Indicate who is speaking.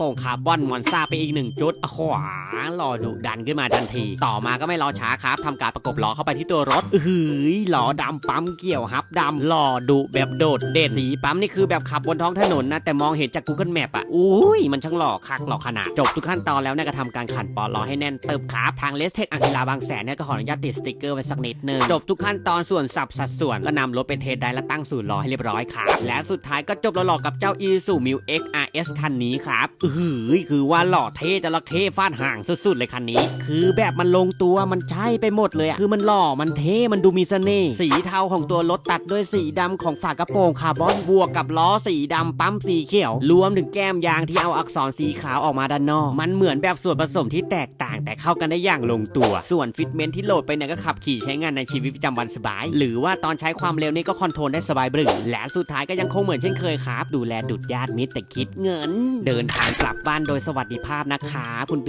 Speaker 1: โป่งคาร์บอนมอนซาไปอีกหนึ่งจุดขวาหลอดุดันขึ้นมาทันที ต่อมาก็ไม่รอช้าครับทำการประกบล้อเข้าไปที่ตัวรถเฮ้ยล้อดำปั๊มเกี่ยวฮับดำล่อดุแบบโดดเดดสีปั๊มนี่คือแบบขับบนท้องถนนนะแต่มองเห็นจาก Google Map อะอุ้ยมันช่างหล่อคักหล่อขนาดจบทุกขั้นตอนแล้วนี่ยก็ทำการขันปอล้อให้แน่นเติบครับทางเลสเทคอังกิลาบางแสนเนี่ยก็ขออนุญาตติดสติกเกอร์ไว้สักนิดนึงจบทุกขั้นตอนส่วนสับสัดส่วนก็นำรถไปเทสได้และตั้งศูนย์ล้อให้เรียบร้อยครับและสุดท้ายก็จบหลอๆกับเจ้า Isuzu Mil X R 5S คันนี้ครับเฮ้ยคือว่าหล่อเท่จะละเข้ฟาดห่างสุดๆเลยคันนี้ คือแบบมันลงตัวมันใช่ไปหมดเลยคือมันหล่อมันเท่มันดูมีเสน่ห์สีเทาของตัวรถตัดด้วยสีดำของฝากระโปรงคาร์บอนบวกกับล้อสีดำปั๊มสีเขียว รวมถึงแก้มยางที่เอาอักษรสีขาวออกมาด้านนอก มันเหมือนแบบส่วนผสมที่แตกต่างแต่เข้ากันได้อย่างลงตัว ส่วนฟิตเมนที่โหลดไปเนี่ยก็ขับขี่ใช้งานในชีวิตประจำวันสบาย หรือว่าตอนใช้ความเร็วนี่ก็คอนโทรลได้สบายบรึงและสุดท้ายก็ยังคงเหมือนเช่นเคยครับ ดูแลดุดญาติมิตรแต่คิดเงิน เดินทางกลับบ้านโดยสวัสดิภาพนะคะ คุณ